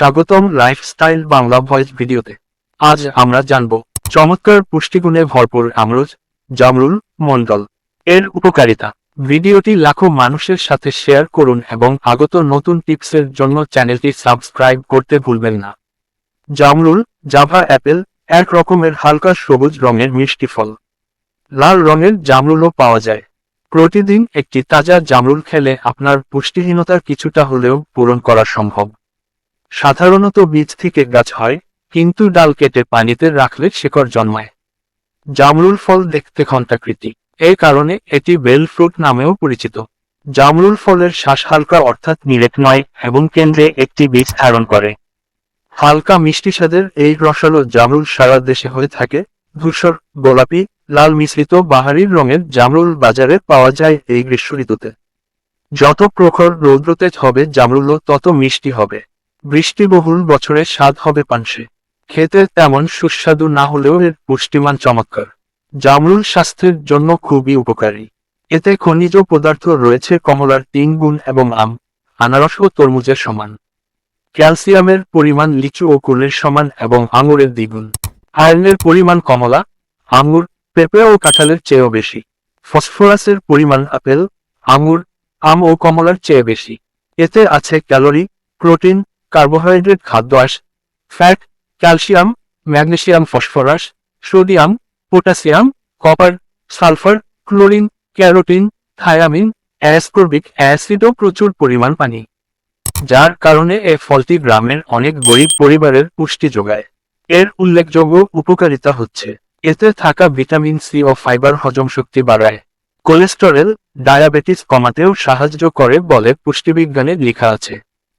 স্বাগতম lifestyle Bangla voice ভিডিওতে। আজ আমরা জানব চমৎকার পুষ্টিগুণে ভরপুর আমরুজ জামরুল মন্ডল এর উপকারিতা। ভিডিওটি লাখো মানুষের সাথে শেয়ার করুন এবং আগত নতুন টিপসের জন্য চ্যানেলটি সাবস্ক্রাইব করতে ভুলবেন না। জামরুল জাভা অ্যাপেল এক রকমের হালকা সবুজ রঙের মিষ্টি ফল। লাল রঙের জামরুলও পাওয়া যায়। প্রতিদিন একটি তাজা জামরুল খেলে আপনার পুষ্টিহীনতার কিছুটা হলেও পূরণ করা সম্ভব। সাধারণত বীজ থেকে গাছ হয়, কিন্তু ডাল কেটে পানিতে রাখলে শেকড় জন্মায়। জামরুল ফল দেখতে ঘণ্টাকৃতি। এই কারণে এটি বেল ফ্রুট নামেও পরিচিত। জামরুল ফলের শ্বাস হালকা অর্থাৎ নিরেট নয় এবং কেন্দ্রে একটি বীজ ধারণ করে। হালকা মিষ্টি স্বাদের এই রসালো জামরুল সারা দেশে হয়ে থাকে। ধূসর, গোলাপি, লাল মিশ্রিত বাহারির রঙের জামরুল বাজারে পাওয়া যায় এই গ্রীষ্ম ঋতুতে যত প্রখর রৌদ্রতেজ হবে জামরুলও তত মিষ্টি হবে। বৃষ্টিবহুল বছরে স্বাদ হবে পানসে। খেতে তেমন সুস্বাদু না হলেও এর পুষ্টিমান চমৎকার। জামরুল স্বাস্থ্যের জন্য খুবই উপকারী। এতে খনিজ পদার্থ রয়েছে কমলার তিন গুণ এবং আম, আনারস ও তরমুজের সমান। ক্যালসিয়ামের পরিমাণ লিচু ও কুলের সমান এবং আঙুরের দ্বিগুণ। আয়রনের পরিমাণ কমলা, আঙুর, পেঁপে ও কাঁঠালের চেয়েও বেশি। ফসফরাসের পরিমাণ আপেল, আঙুর, আম ও কমলার চেয়ে বেশি। এতে আছে ক্যালোরি, প্রোটিন কার্বোহাইড্রেট খাদ্য আঁশ, fat, calcium, magnesium, phosphorus, sodium potassium copper, sulphur, chlorine, carotene, thiamine, ascorbic acid ও প্রচুর পরিমাণ পানি, যার কারণে এ ফলটি গ্রামের অনেক গরিব পরিবারের পুষ্টি যোগায়। এর উল্লেখযোগ্য উপকারিতা হচ্ছে, এতে থাকা ভিটামিন সি ও ফাইবার হজম শক্তি বাড়ায়। কোলেস্টেরল ডায়াবেটিস কমাতেও সাহায্য করে বলে পুষ্টিবিজ্ঞানে লেখা আছে।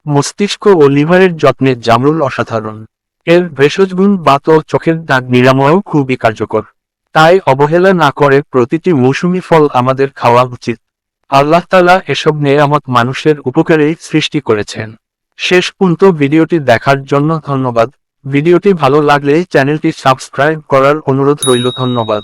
মস্তিষ্ক ও লিভারের যত্নে জামরুল অসাধারণ। এর ভেষজ গুণ বাত ও চোখের দাগ নিরাময়ও খুবই কার্যকর। তাই অবহেলা না করে প্রতিটি মৌসুমি ফল আমাদের খাওয়া উচিত। আল্লাহ তালা এসব নেয়ামত মানুষের উপকারেই সৃষ্টি করেছেন। শেষ পর্যন্ত ভিডিওটি দেখার জন্য ধন্যবাদ। ভিডিওটি ভালো লাগলে চ্যানেলটি সাবস্ক্রাইব করার অনুরোধ রইল ধন্যবাদ।